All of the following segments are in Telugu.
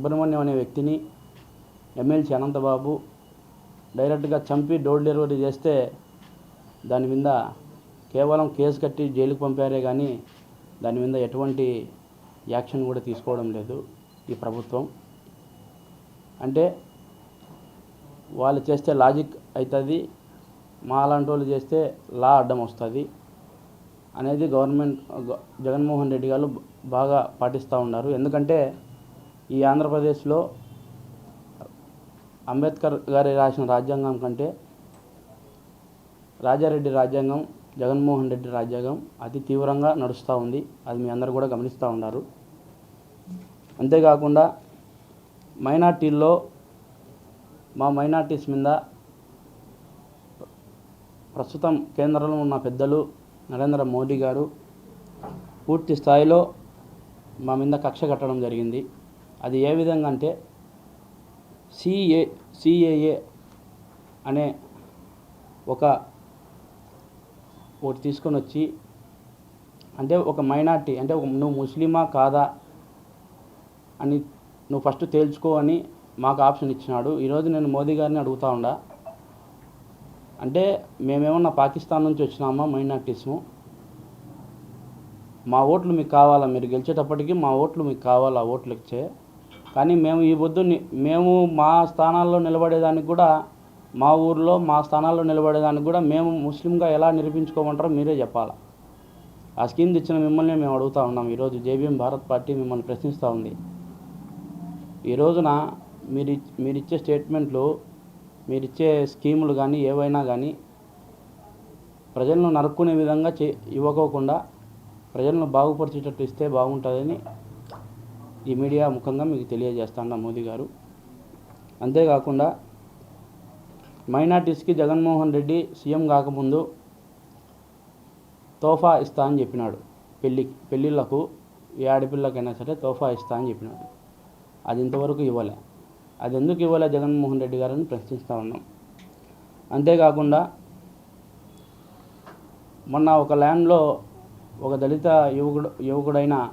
సుబ్రహ్మణ్యం అనే వ్యక్తిని ఎమ్మెల్సీ అనంతబాబు డైరెక్ట్గా చంపి డోర్ డెలివరీ చేస్తే దాని మీద కేవలం కేసు కట్టి జైలుకు పంపారే కానీ దాని మీద ఎటువంటి యాక్షన్ కూడా తీసుకోవడం లేదు ఈ ప్రభుత్వం. అంటే వాళ్ళు చేస్తే లాజిక్ అవుతుంది మా అలాంటి వాళ్ళు చేస్తే లా అడ్డం వస్తుంది అనేది గవర్నమెంట్ జగన్మోహన్ రెడ్డి గారు బాగా పాటిస్తూ ఉన్నారు. ఎందుకంటే ఈ ఆంధ్రప్రదేశ్లో అంబేద్కర్ గారి రాసిన రాజ్యాంగం కంటే రాజారెడ్డి రాజ్యాంగం జగన్మోహన్ రెడ్డి రాజ్యాంగం అతి తీవ్రంగా నడుస్తూ ఉంది. అది మీ అందరూ కూడా గమనిస్తూ ఉన్నారు. అంతేకాకుండా మైనార్టీల్లో మా మైనార్టీస్ మీద ప్రస్తుతం కేంద్రంలో ఉన్న పెద్దలు నరేంద్ర మోడీ గారు పూర్తి స్థాయిలో మా మీద కక్ష కట్టడం జరిగింది. అది ఏ విధంగా అంటే సిఏ సిఏఏ అనే ఒక ఒకటి తీసుకొని వచ్చి అంటే ఒక మైనార్టీ అంటే ఒక నువ్వు ముస్లిమా కాదా అని నువ్వు ఫస్ట్ తేల్చుకో అని మాకు ఆప్షన్ ఇచ్చినాడు. ఈరోజు నేను మోదీ గారిని అడుగుతా ఉండా. అంటే మేమేమన్నా పాకిస్తాన్ నుంచి వచ్చినామా మైనార్టీస్ము మా ఓట్లు మీకు కావాలా? మీరు గెలిచేటప్పటికి మా ఓట్లు మీకు కావాలా? ఓట్లు ఇచ్చే కానీ మేము ఈ పొద్దు మేము మా స్థానాల్లో నిలబడేదానికి కూడా మా ఊర్లో మా స్థానాల్లో నిలబడేదానికి కూడా మేము ముస్లింగా ఎలా నిరూపించుకోమంటారో మీరే చెప్పాలి. ఆ స్కీమ్ తెచ్చిన మిమ్మల్ని మేము అడుగుతా ఉన్నాం. ఈరోజు జేబీఎం భారత్ పార్టీ మిమ్మల్ని ప్రశ్నిస్తూ ఉంది. ఈ రోజున మీరు మీరిచ్చే మీరు ఇచ్చే స్టేట్మెంట్లు మీరు ఇచ్చే స్కీములు కానీ ఏవైనా కానీ ప్రజలను నరుక్కునే విధంగా చే ఇవ్వకోకుండా ప్రజలను బాగుపరిచేటట్టు ఇస్తే బాగుంటుందని ఈ మీడియా ముఖంగా మీకు తెలియజేస్తాను మోదీ గారు. అంతేకాకుండా మైనార్టీస్కి జగన్మోహన్ రెడ్డి సీఎం కాకముందు తోఫా ఇస్తా అని చెప్పినాడు. పెళ్ళి పెళ్ళిళ్ళకు ఏ ఆడపిల్లకైనా సరే తోఫా ఇస్తా అని చెప్పినాడు. అది ఇంతవరకు ఇవ్వలే. అది ఎందుకు ఇవ్వలే జగన్మోహన్ రెడ్డి గారని ప్రశ్నిస్తూ ఉన్నాం. అంతేకాకుండా మొన్న ఒక ల్యాండ్లో ఒక దళిత యువకుడు యువకుడైన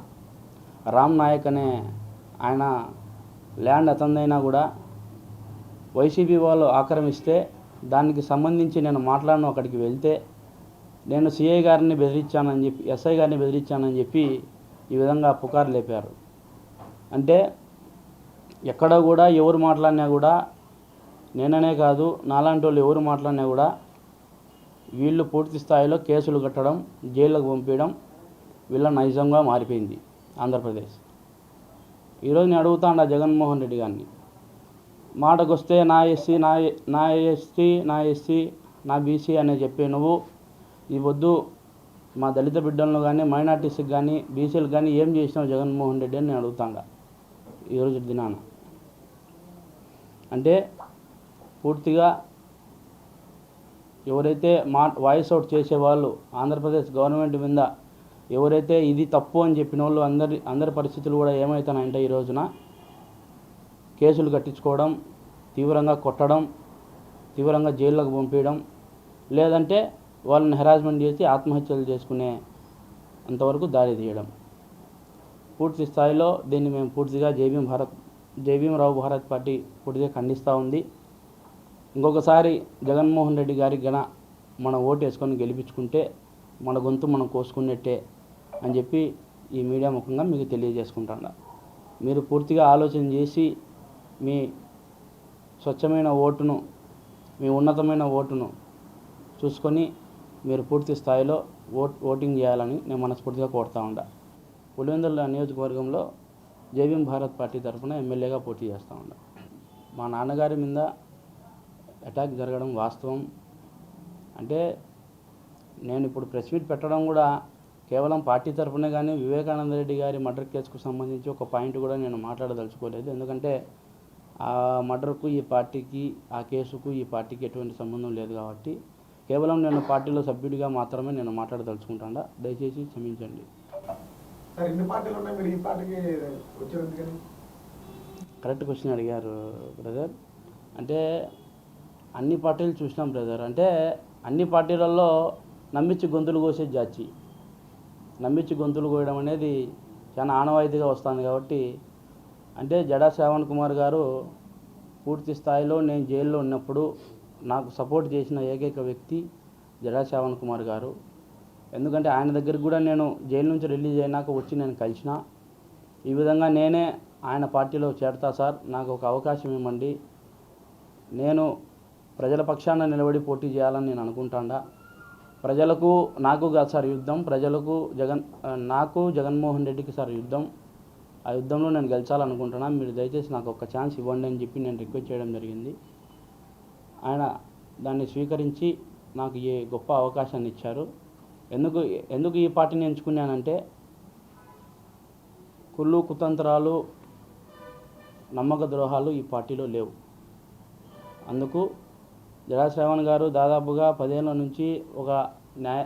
రామ్ నాయక్ అనే ఆయన ల్యాండ్ అతందైనా కూడా వైసీపీ వాళ్ళు ఆక్రమిస్తే దానికి సంబంధించి నేను మాట్లాడిన అక్కడికి వెళ్తే నేను సిఐ గారిని బెదిరించానని చెప్పి ఎస్ఐ గారిని బెదిరించానని చెప్పి ఈ విధంగా పుకారు లేపారు. అంటే ఎక్కడ కూడా ఎవరు మాట్లాడినా కూడా నేననే కాదు నాలాంటి వాళ్ళు ఎవరు మాట్లాడినా కూడా వీళ్ళు పూర్తి స్థాయిలో కేసులు కట్టడం జైళ్ళకు పంపించడం వీళ్ళ నైజంగా మారిపోయింది. ఆంధ్రప్రదేశ్. ఈరోజు నేను అడుగుతాను జగన్మోహన్ రెడ్డి గారిని మాటకు వస్తే నా ఎస్సీ నా నా ఎస్టీ నా ఎస్సీ నా బీసీ అనే చెప్పే నువ్వు ఈ వద్దు మా దళిత బిడ్డలను కానీ మైనార్టీస్కి కానీ బీసీలకు కానీ ఏం చేసినావు జగన్మోహన్ రెడ్డి అని నేను అడుగుతాను ఈరోజు దినాన. అంటే పూర్తిగా ఎవరైతే మా వాయిస్ అవుట్ చేసేవాళ్ళు ఆంధ్రప్రదేశ్ గవర్నమెంట్ మీద ఎవరైతే ఇది తప్పు అని చెప్పిన వాళ్ళు అందరి అందరి పరిస్థితులు కూడా ఏమవుతున్నాయంటే ఈ రోజున కేసులు కట్టించుకోవడం తీవ్రంగా కొట్టడం తీవ్రంగా జైళ్ళకు పంపించడం లేదంటే వాళ్ళని హెరాస్మెంట్ చేసి ఆత్మహత్యలు చేసుకునే అంతవరకు దారి తీయడం. పూర్తి స్థాయిలో దీన్ని మేము పూర్తిగా జైభీం భారత్ జైభీం రావు భారత్ పార్టీ పూర్తిగా ఖండిస్తూ ఉంది. ఇంకొకసారి జగన్మోహన్ రెడ్డి గారికి గన మన ఓటు వేసుకొని గెలిపించుకుంటే మన గొంతు మనం కోసుకున్నట్టే అని చెప్పి ఈ మీడియా ముఖంగా మీకు తెలియజేసుకుంటాను. మీరు పూర్తిగా ఆలోచన చేసి మీ స్వచ్ఛమైన ఓటును మీ ఉన్నతమైన ఓటును చూసుకొని మీరు పూర్తి స్థాయిలో ఓట్ ఓటింగ్ చేయాలని నేను మనస్ఫూర్తిగా కోరుతా ఉండా. పులివెందుల నియోజకవర్గంలో జేబీఎం భారత్ పార్టీ తరఫున ఎమ్మెల్యేగా పోటీ చేస్తూ ఉండా. మా నాన్నగారి మీద అటాక్ జరగడం వాస్తవం. అంటే నేను ఇప్పుడు ప్రెస్ మీట్ పెట్టడం కూడా కేవలం పార్టీ తరఫునే కానీ వివేకానంద రెడ్డి గారి మర్డర్ కేసుకు సంబంధించి ఒక పాయింట్ కూడా నేను మాట్లాడదలుచుకోలేదు. ఎందుకంటే ఆ మర్డర్కు ఈ పార్టీకి ఆ కేసుకు ఈ పార్టీకి ఎటువంటి సంబంధం లేదు కాబట్టి కేవలం నేను పార్టీలో సభ్యుడిగా మాత్రమే నేను మాట్లాడదలుచుకుంటాను దయచేసి క్షమించండి. కరెక్ట్ క్వశ్చన్ అడిగారు బ్రదర్. అంటే అన్ని పార్టీలు చూసినాం బ్రదర్. అంటే అన్ని పార్టీలలో నమ్మించి గొంతులు కోసే జాచి నమ్మించి గొంతులు కోయడం అనేది చాలా ఆనవాయితీగా వస్తుంది కాబట్టి అంటే జడా శ్రావణ్ కుమార్ గారు పూర్తి స్థాయిలో నేను జైల్లో ఉన్నప్పుడు నాకు సపోర్ట్ చేసిన ఏకైక వ్యక్తి జడా శ్రావణ్ కుమార్ గారు. ఎందుకంటే ఆయన దగ్గరికి కూడా నేను జైలు నుంచి రిలీజ్ అయినాక వచ్చి నేను కలిసిన. ఈ విధంగా నేనే ఆయన పార్టీలో చేరతా సార్ నాకు ఒక అవకాశం ఇవ్వండి. నేను ప్రజల పక్షాన నిలబడి పోటీ చేయాలని నేను అనుకుంటాడా. ప్రజలకు నాకు కాదు సార్ యుద్ధం. ప్రజలకు జగన్ నాకు జగన్మోహన్ రెడ్డికి సార్ యుద్ధం. ఆ యుద్ధంలో నేను గెలిచాలనుకుంటున్నాను మీరు దయచేసి నాకు ఒక ఛాన్స్ ఇవ్వండి అని చెప్పి నేను రిక్వెస్ట్ చేయడం జరిగింది. ఆయన దాన్ని స్వీకరించి నాకు ఈ గొప్ప అవకాశాన్ని ఇచ్చారు. ఎందుకు ఎందుకు ఈ పార్టీని ఎంచుకున్నానంటే కుళ్ళు కుతంత్రాలు నమ్మక ద్రోహాలు ఈ పార్టీలో లేవు. అందుకు జడాశ్రవణ్ గారు దాదాపుగా పదేళ్ళ నుంచి ఒక న్యాయ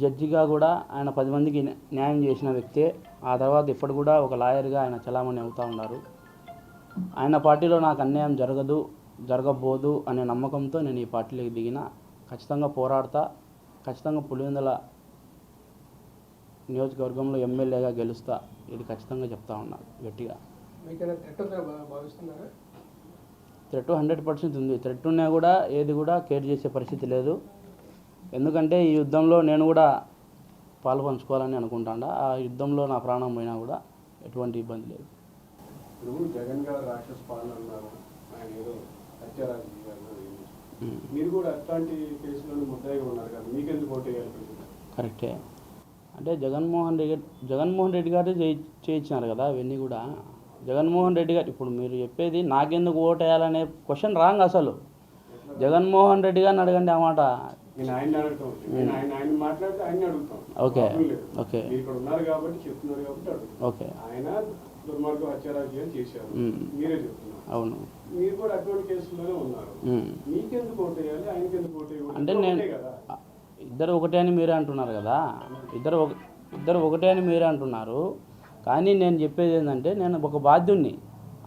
జడ్జిగా కూడా ఆయన పది మందికి న్యాయం చేసిన వ్యక్తే. ఆ తర్వాత ఇప్పుడు కూడా ఒక లాయర్గా ఆయన చలామణి అవుతూ ఉన్నారు. ఆయన పార్టీలో నాకు అన్యాయం జరగదు జరగబోదు అనే నమ్మకంతో నేను ఈ పార్టీలోకి దిగిన. ఖచ్చితంగా పోరాడతా. ఖచ్చితంగా పులివెందుల నియోజకవర్గంలో ఎమ్మెల్యేగా గెలుస్తా. ఇది ఖచ్చితంగా చెప్తా ఉన్నాను గట్టిగా. థ్రెట్ హండ్రెడ్ పర్సెంట్ ఉంది. థ్రెట్ ఉన్నా కూడా ఏది కూడా కేర్ చేసే పరిస్థితి లేదు. ఎందుకంటే ఈ యుద్ధంలో నేను కూడా పాలు పంచుకోవాలని అనుకుంటాడా. ఆ యుద్ధంలో నా ప్రాణం పోయినా కూడా ఎటువంటి ఇబ్బంది లేదు. ఇప్పుడు జగన్ గారు రాక్షస పాలన అన్నారు. ఆయన ఏదో హత్య రాజకీయాలు అన్నారు ఏమో. ఉమ్, మీరు కూడా అట్లాంటి కేసులను ముద్దాయిగా ఉన్నారు కదా మీకెందుకు ఓటు వేయాలి ప్రజలు? కరెక్టే. అంటే జగన్మోహన్ రెడ్డి జగన్మోహన్ రెడ్డి గారు చేయి చేయించినారు కదా అవన్నీ కూడా. జగన్మోహన్ రెడ్డి గారు ఇప్పుడు మీరు చెప్పేది నాకెందుకు ఓటు వేయాలనే క్వశ్చన్ రాంగ్ అసలు. జగన్మోహన్ రెడ్డి గారిని అడగండి ఆ మాట. నేను ఆయన్ని అడుగుతాం. నేను ఆయన ఆయన మాట్లాడితే ఆయన్ని అడుగుతాం. ఓకే. ఓకే. ఓకే. అవును. అంటే నేను ఇద్దరు ఒకటే అని మీరే అంటున్నారు కదా. ఇద్దరు ఒక ఇద్దరు ఒకటే అని మీరే అంటున్నారు. కానీ నేను చెప్పేది ఏంటంటే నేను ఒక బాధ్యుణ్ణి.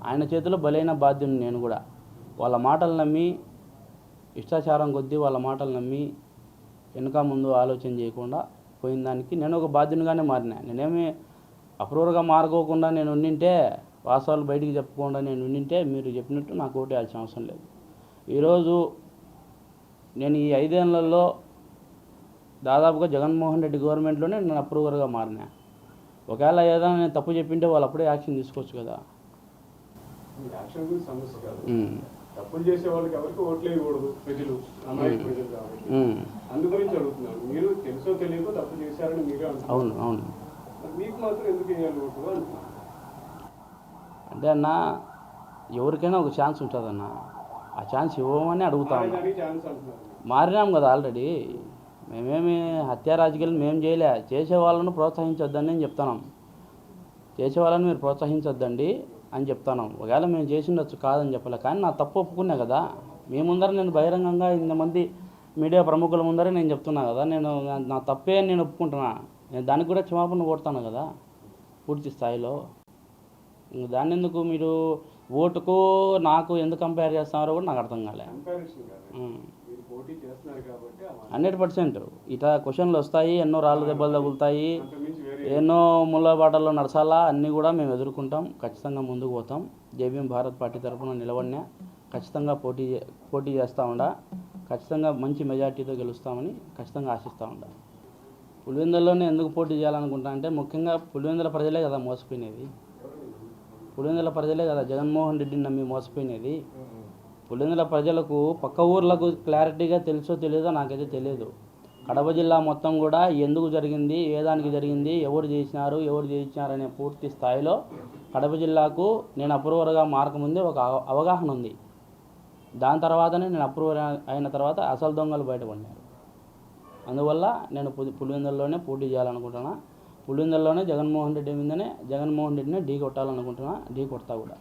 ఆయన చేతిలో బలైన బాధ్యుని నేను కూడా. వాళ్ళ మాటలు నమ్మి ఇష్టాచారం కొద్దీ వాళ్ళ మాటలు నమ్మి వెనుక ముందు ఆలోచన చేయకుండా పోయిన దానికి నేను ఒక బాధ్యునిగానే మారినా. నేనేమి అప్రూవర్గా మారుకోకుండా నేను ఉండింటే వాస్తవాలు బయటికి చెప్పకుండా నేను ఉండింటే మీరు చెప్పినట్టు నాకు ఒకటి వేయాల్సిన అవసరం లేదు. ఈరోజు నేను ఈ ఐదేళ్ళలో దాదాపుగా జగన్మోహన్ రెడ్డి గవర్నమెంట్లోనే నేను అప్రూవర్గా మారినా. ఒకవేళ ఏదైనా నేను తప్పు చెప్పింటే వాళ్ళు అప్పుడే యాక్షన్ తీసుకోవచ్చు కదా. ఈ యాక్షన్ గురించి సమస్య కాదు. ఉమ్. తప్పులు చేసే వాళ్ళకి ఎవరికి ఓట్లు వేయకూడదు. ప్రజలు అమాయక ప్రజలు కాబట్టి. ఉమ్. అందు గురించి అడుగుతున్నాను. మీరు తెలుసో తెలియకో తప్పు చేశారని మీరే అంటున్నారు. అవును అవును. మరి మీకు మాత్రం ఎందుకు వేయాలి ఓటు అంటున్నాను అంటే అన్న ఎవరికైనా ఒక ఛాన్స్ ఉంటుందన్న. ఆ ఛాన్స్ ఇవ్వమని అడుగుతా ఉన్నా. మారినాం కదా ఆల్రెడీ. మేమేమి హత్యా రాజకీయాలు మేము చేయలే. చేసే వాళ్ళను ప్రోత్సహించొద్దని నేను చెప్తున్నాం చేసే వాళ్ళని మీరు ప్రోత్సహించొద్దండి అని చెప్తాను. ఒకవేళ మేము చేసిండొచ్చు కాదని చెప్పలే. కానీ నా తప్పు ఒప్పుకున్నా కదా. మీ ముందర నేను బహిరంగంగా ఇంతమంది మీడియా ప్రముఖుల ముందరే నేను చెప్తున్నా కదా. నేను నా- తప్పే నేను ఒప్పుకుంటున్నా. నేను దానికి కూడా క్షమాపణ కొడతాను కదా. పూర్తి స్థాయిలో. ఇంక దాన్ని ఎందుకు మీరు ఓటుకు నాకు ఎందుకు కంపేర్ చేస్తున్నారో కూడా నాకు అర్థం కాలే. Hundred percent. ఇట్లా క్వశ్చన్లు వస్తాయి ఎన్నో రాళ్ళు దెబ్బలు తగులుతాయి ఎన్నో ముళ్ళ బాటల్లో నడచాలా అన్నీ కూడా మేము ఎదుర్కొంటాం. ఖచ్చితంగా ముందుకు పోతాం. జేబీఎం భారత్ పార్టీ తరఫున నిలబడినా ఖచ్చితంగా పోటీ పోటీ చేస్తూ ఉండా. ఖచ్చితంగా మంచి మెజార్టీతో గెలుస్తామని ఖచ్చితంగా ఆశిస్తూ ఉండా. పులివెందుల్లోనే ఎందుకు పోటీ చేయాలనుకుంటా అంటే ముఖ్యంగా పులివెందుల ప్రజలే కదా మోసపోయినది. పులివెందుల ప్రజలే కదా జగన్మోహన్ రెడ్డిని నమ్మి మోసపోయినది. పులిందుల ప్రజలకు పక్క ఊర్లకు క్లారిటీగా తెలుసో తెలియదో నాకైతే తెలియదు కడప జిల్లా మొత్తం కూడా ఎందుకు జరిగింది ఏ దానికి జరిగింది ఎవరు చేసినారు ఎవరు చేయించినారు అనే పూర్తి స్థాయిలో కడప జిల్లాకు నేను అప్రూవర్గా మారకముందే ఒక అవగాహన ఉంది. దాని తర్వాతనే నేను అప్రూవర్ అయిన తర్వాత అసలు దొంగలు బయటపడినారు. అందువల్ల నేను పులివెందుల్లోనే పోటీ చేయాలనుకుంటున్నా. పులివెందుల్లోనే జగన్మోహన్ రెడ్డి మీదనే జగన్మోహన్ రెడ్డిని ఢీ కొట్టాలనుకుంటున్నా ఢీ కొడతా కూడా.